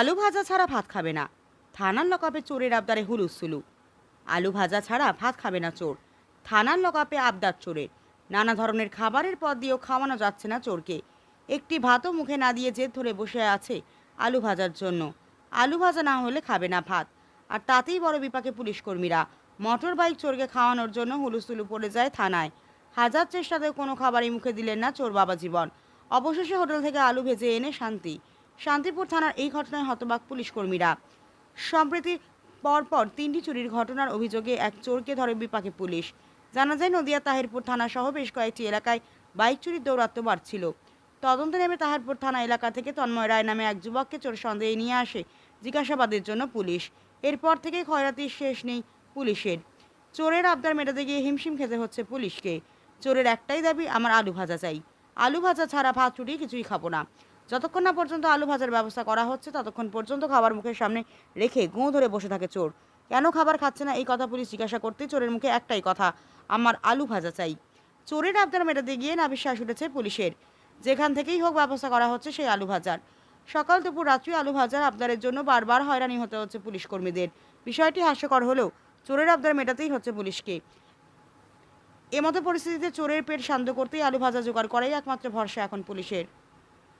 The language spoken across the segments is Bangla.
আলু ভাজা ছাড়া ভাত খাবে না থানার লকাপে চোরের আবদারে হুলুসুলু আলু ভাজা ছাড়া ভাত খাবে না চোর থানার লকাপে আবদার চোরের নানা ধরনের খাবারের পদ দিয়েও খাওয়ানো যাচ্ছে না চোরকে একটি ভাতও মুখে না দিয়ে জেদ ধরে বসে আছে আলু ভাজার জন্য আলু ভাজা না হলে খাবে না ভাত আর তাতেই বড় বিপাকে পুলিশকর্মীরা মোটর বাইক চোরকে খাওয়ানোর জন্য হুলুসুলু পড়ে যায় থানায় হাজার চেষ্টাতে কোনো খাবারই মুখে দিলেন না চোর বাবা জীবন অবশেষে হোটেল থেকে আলু ভেজে এনে শান্তি শান্তিপুর থানার এই ঘটনায় হতবাক পুলিশ কর্মীরা সম্প্রতি পরপর তিনটি চুরির ঘটনার অভিযোগে এক চোরকে ধরে বিপাকে পুলিশ জানা যায় নদিয়া তাহিরপুর থানা সহ বেশ কয়েকটি এলাকায় বাইক চুরির দৌরাত্ম বাড়ছিল তদন্তে নেমে তাহারপুর থানা এলাকা থেকে তন্ময় রায় নামে এক যুবককে চোর সন্দেহে নিয়ে আসে জিজ্ঞাসাবাদের জন্য পুলিশ এরপর থেকে খয়রাতির শেষ নেই পুলিশের চোরের আবদার মেটাতে গিয়ে হিমশিম খেতে হচ্ছে পুলিশকে চোরের একটাই দাবি আমার আলু ভাজা চাই আলু ভাজা ছাড়া ভাত রুটি কিছুই খাবো না যতক্ষণ না পর্যন্ত আলু ভাজার ব্যবস্থা করা হচ্ছে ততক্ষণ পর্যন্ত খাবার মুখের সামনে রেখে গুঁ ধরে বসে থাকে চোর কেন খাবার খাচ্ছে না এই কথা পুলিশ জিজ্ঞাসা করতেই চোরের মুখে একটাই কথা আমার আলু ভাজা চাই চোরের আবদার মেটাতে গিয়ে না বিশ্বাস উঠেছে পুলিশের যেখান থেকেই হোক ব্যবস্থা করা হচ্ছে সেই আলু ভাজার সকাল দুপুর রাত্রি আলু ভাজার আবদারের জন্য বারবার হয়রানি হতে হচ্ছে পুলিশ কর্মীদের বিষয়টি হাস্যকর হলেও চোরের আবদার মেটাতেই হচ্ছে পুলিশকে এমতো পরিস্থিতিতে চোরের পেট শান্ত করতেই আলু ভাজা জোগাড় করাই একমাত্র ভরসা এখন পুলিশের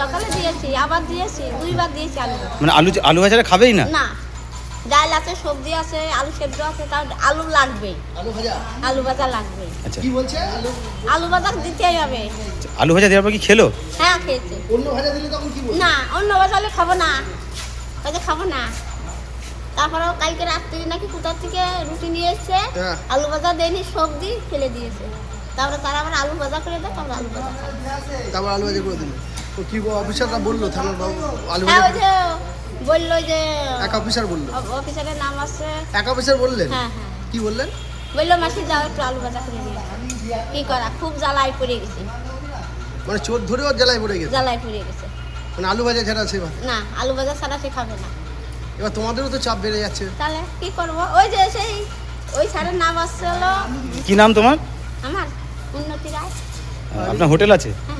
সকালে দিয়েছি আবার দিয়েছি দুইবার দিয়েছি আলু মানে আলু আলু ভাজাটা খাবেই না না ডাল আছে সবজি আছে আলু সেদ্ধ আছে তার আলু লাগবে আলু ভাজা আলু ভাজা লাগবে আচ্ছা কি বলছে আলু আলু ভাজা দিতেই হবে আলু ভাজা দেওয়ার পর কি খেলো হ্যাঁ খেয়েছে অন্য ভাজা দিলে তখন কি বলবো না অন্য ভাজা হলে খাবো না ভাজা খাবো না তারপরে কালকে রাত্রে নাকি কোথা থেকে রুটি নিয়ে এসেছে হ্যাঁ। আলু ভাজা দেয়নি সবজি ফেলে দিয়েছে তারপরে তারা আবার আলু ভাজা করে দেয় তারপর আলু ভাজা তারপর আলু ভাজা করে দিল তো কি অফিসাররা বললো থানার আলুবাজার হ্যাঁ, বললো যে এক অফিসার বললো অফিসারের নাম আছে এক অফিসার বললেন হ্যাঁ হ্যাঁ কি বললেন বললো মাসি যাও একটু আলু ভাজা করে দিয়ে কি করা খুব জ্বালায় পড়ে গেছে মানে চোর ধরেও জ্বালায় পড়ে গেছে জ্বালায় পড়ে গেছে মানে আলু ভাজা ছাড়া সে না আলু ভাজা ছাড়া সে খাবে না এবার তোমাদেরও তো চাপ বেড়ে যাচ্ছে তাহলে কি করবো ওই যে সেই ওই স্যারের নাম আসছিল কি নাম তোমার আমার উন্নতি রায় আপনার হোটেল আছে হ্যাঁ